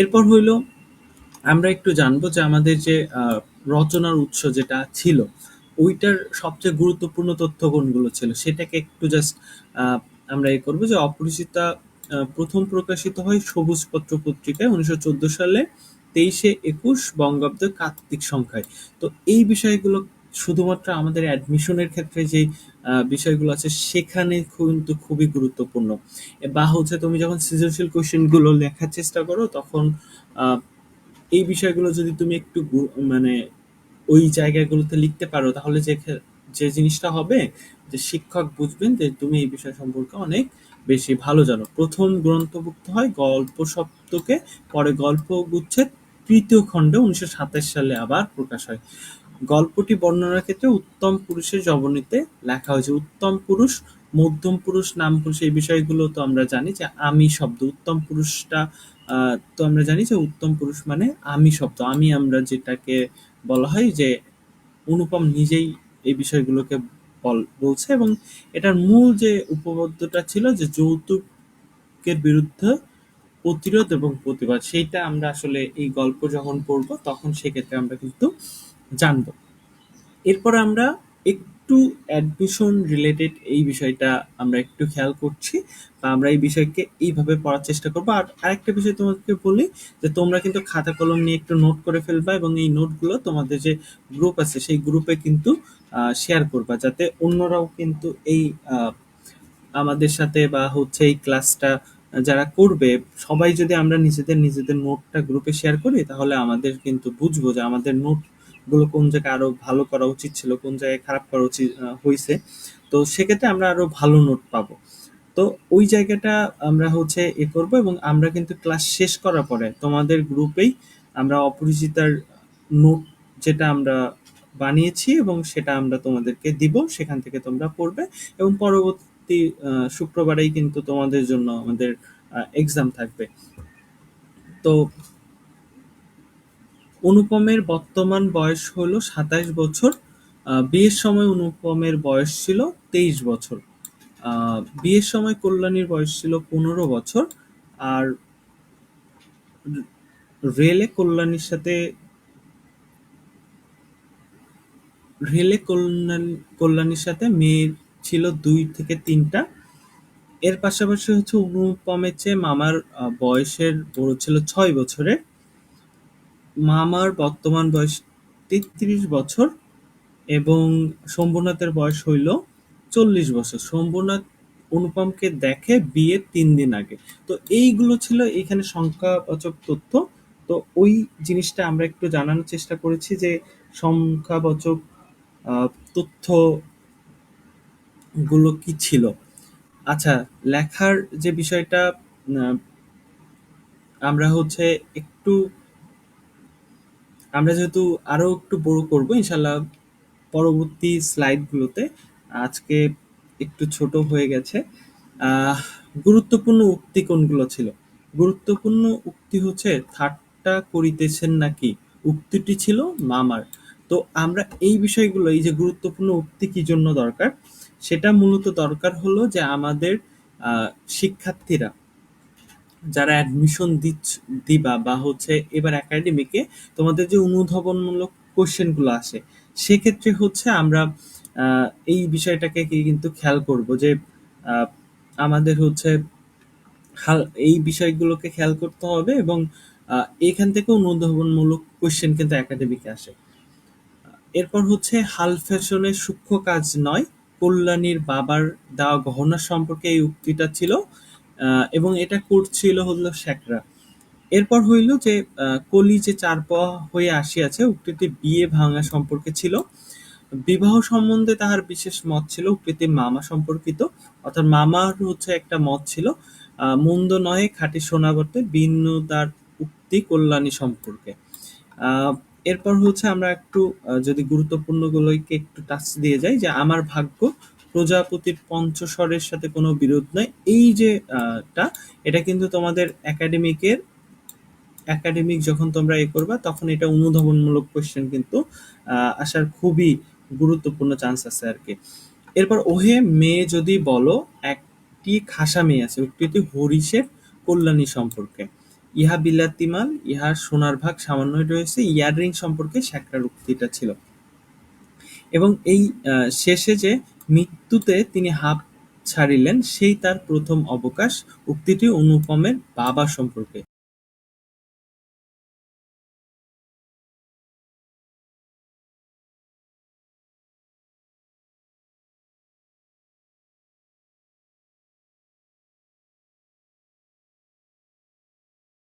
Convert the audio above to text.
এরপর হইল, আমরা একটু জানব যে আমাদের যে রচনার উৎস যেটা ছিল, ওইটার সবচেয়ে গুরুত্বপূর্ণ তথ্য কোনগুলো ছিল? সেটাকে একটু জাস্ট আমরা এই করব যে অপরিচিতা প্রথম প্রকাশিত হয় সবুজ পত্র পত্রিকায় উনিশশো চোদ্দ সালে, তেইশে একুশ বঙ্গাব্দ কার্তিক সংখ্যায়। তো এই বিষয়গুলো শুধুমাত্র আমাদের অ্যাডমিশনের ক্ষেত্রে যে বিষয়গুলো আছে, সেখানে কিন্তু খুবই গুরুত্বপূর্ণ। বা হচ্ছে তুমি যখন সৃজনশীল কোশ্চেনগুলো লেখার চেষ্টা করো, তখন এই বিষয়গুলো যদি তুমি একটু মানে ওই জায়গাগুলোতে লিখতে পারো, তাহলে যে যে জিনিসটা হবে, যে শিক্ষক বুঝবেন যে তুমি এই বিষয় সম্পর্কে অনেক বেশি ভালো জানো। প্রথম গ্রন্থভুক্ত হয় গল্প সপ্তকে, পরে গল্প গুচ্ছের তৃতীয় খণ্ডে উনিশশো সাতাশ সালে আবার প্রকাশ হয়। গল্পটি বর্ণনার ক্ষেত্রে উত্তম পুরুষের জবনীতে লেখা হয়েছে। উত্তম পুরুষ, মধ্যম পুরুষ নাম পুরুষ এই বিষয়গুলো তো আমরা জানি যে আমি শব্দ। উত্তম পুরুষটা তো আমরা জানি যে উত্তম পুরুষ মানে আমি শব্দ। আমি আমরা যেটাকে বলা হয় যে অনুপম নিজেই এই বিষয়গুলোকে বল- বলছে এবং এটার মূল যে উপপাদ্যটা ছিল যে যৌতুকের বিরুদ্ধে প্রতিরোধ এবং প্রতিবাদ, সেইটা আমরা আসলে এই গল্প যখন পড়ব তখন সেক্ষেত্রে আমরা কিন্তু জানব। এরপর আমরা একটু অ্যাডমিশন রিলেটেড এই বিষয়টা আমরা একটু খেয়াল করছি বা আমরা এই বিষয়কে এইভাবে পড়ার চেষ্টা করব। আর আরেকটা বিষয় তোমাকে বলি, যে তোমরা কিন্তু খাতা কলম নিয়ে একটু নোট করে ফেলবা এবং এই নোটগুলো তোমাদের যে গ্রুপ আছে, সেই গ্রুপে কিন্তু শেয়ার করবা, যাতে অন্যরাও কিন্তু এই আমাদের সাথে বা হচ্ছে এই ক্লাসটা যারা করবে, সবাই যদি আমরা নিজেদের নিজেদের নোটটা গ্রুপে শেয়ার করি, তাহলে আমাদের কিন্তু বুঝব যে আমাদের নোট গুলো কোন জায়গায় আরও ভালো করা উচিত ছিল, কোন জায়গায় খারাপ করা উচিত হয়েছে তো সেক্ষেত্রে আমরা আরও ভালো নোট পাবো। তো ওই জায়গাটা আমরা হচ্ছে এ করব এবং আমরা কিন্তু ক্লাস শেষ করার পরে তোমাদের গ্রুপেই আমরা অপরিচিতার নোট যেটা আমরা বানিয়েছি এবং সেটা আমরা তোমাদেরকে দিব, সেখান থেকে তোমরা পড়বে এবং পরবর্তী শুক্রবারেই কিন্তু তোমাদের জন্য আমাদের এক্সাম থাকবে। তো অনুপমের বর্তমান বয়স হল সাতাশ বছর বিয়ের সময় অনুপমের বয়স ছিল তেইশ বছর। বিয়ের সময় কল্যাণীর বয়স ছিল পনেরো বছর আর রেলে কল্যাণীর সাথে রেলে কল্যাণ, কল্যাণীর সাথে মেয়ের ছিল দুই থেকে তিনটা। এর পাশাপাশি হচ্ছে অনুপমের চেয়ে মামার বয়সের বড় ছিল ছয় বছরের। মামার বর্তমান বয়স তেত্রিশ বছর এবং শম্ভুনাথের বয়স হইল চল্লিশ বছর। শম্ভুনাথ অনুপমকে দেখে বিয়ের তিন দিন আগে। তো এইগুলো ছিল এখানে সংখ্যাবাচক তথ্য। তো ওই জিনিসটা আমরা একটু জানানোর চেষ্টা করেছি যে সংখ্যাবাচক তথ্যগুলো কি ছিল। আচ্ছা লেখার যে বিষয়টা আমরা হচ্ছে একটু আমরা যেহেতু আরও একটু বড় করব ইনশাল্লাহ পরবর্তী স্লাইডগুলোতে আজকে একটু ছোট হয়ে গেছে। গুরুত্বপূর্ণ উক্তি কোনগুলো ছিল? গুরুত্বপূর্ণ উক্তি হচ্ছে, ঠাট্টা করিতেছেন নাকি? উক্তিটি ছিল, মামার। তো আমরা এই বিষয়গুলো, এই যে গুরুত্বপূর্ণ উক্তি কি জন্য দরকার? সেটা মূলত দরকার হলো যে আমাদের শিক্ষার্থীরা যারা অ্যাডমিশন দিচ্ছ, দিবা বা হচ্ছে এবার একাডেমিকে তোমাদের যে অনুধাবনমূলক কোশ্চেনগুলো আসে, সেক্ষেত্রে হচ্ছে আমরা এই বিষয়টাকে কিন্তু খেয়াল করব যে আমাদের হচ্ছে এই বিষয়গুলোকে খেয়াল করতে হবে এবং এখান থেকে অনুধাবনমূলক কোশ্চেন কিন্তু একাডেমিকে আসে। এরপর হচ্ছে হাল ফ্যাশনের সূক্ষ্ম কাজ নয়, কল্যাণীর বাবার দেওয়া গহনা সম্পর্কে এই উক্তিটা ছিল। এবং এটা করছিল হলো শেখরা এরপর হইল যে কলি যে চার হয়ে আসিয়াছে উক্তিটি বিয়ে ভাঙা সম্পর্কে ছিল। বিবাহ সম্বন্ধে তাহার বিশেষ মত ছিল উক্তিটি মামা সম্পর্কিত। অর্থাৎ মামার হচ্ছে একটা মত ছিল মন্দ নয়, খাঁটি সোনা বটে বিন্নদার উক্তি কল্যাণী সম্পর্কে। এরপর হচ্ছে আমরা একটু যদি গুরুত্বপূর্ণ গুলোকে একটু টাচ দিয়ে যাই, যে আমার ভাগ্য প্রজাপতির পঞ্চস্বরের সাথে কোনো বিরোধ নাই। এই যে টা এটা কিন্তু তোমাদের একাডেমিকের একাডেমিক যখন তোমরা এ করবা তখন এটা অনুধাবনমূলক কোশ্চেন কিন্তু আসার খুবই গুরুত্বপূর্ণ চান্স আছে আর কি। এরপর ওহে মেয়ে যদি বলো একটি খাসা মেয়ে আছে উক্তিটি হরিশের কল্যাণী সম্পর্কে। ইহা বিলাতি মাল, ইহার সোনার ভাগ সামান্যই রয়েছে, ইয়াররিং সম্পর্কে শ্যাকরার উক্তিটা ছিল। এবং এই শেষে যে মৃত্যুতে তিনি হাঁপ ছাড়িলেন সেই তার প্রথম অবকাশ উক্তিটি অনুপমের বাবা সম্পর্কে।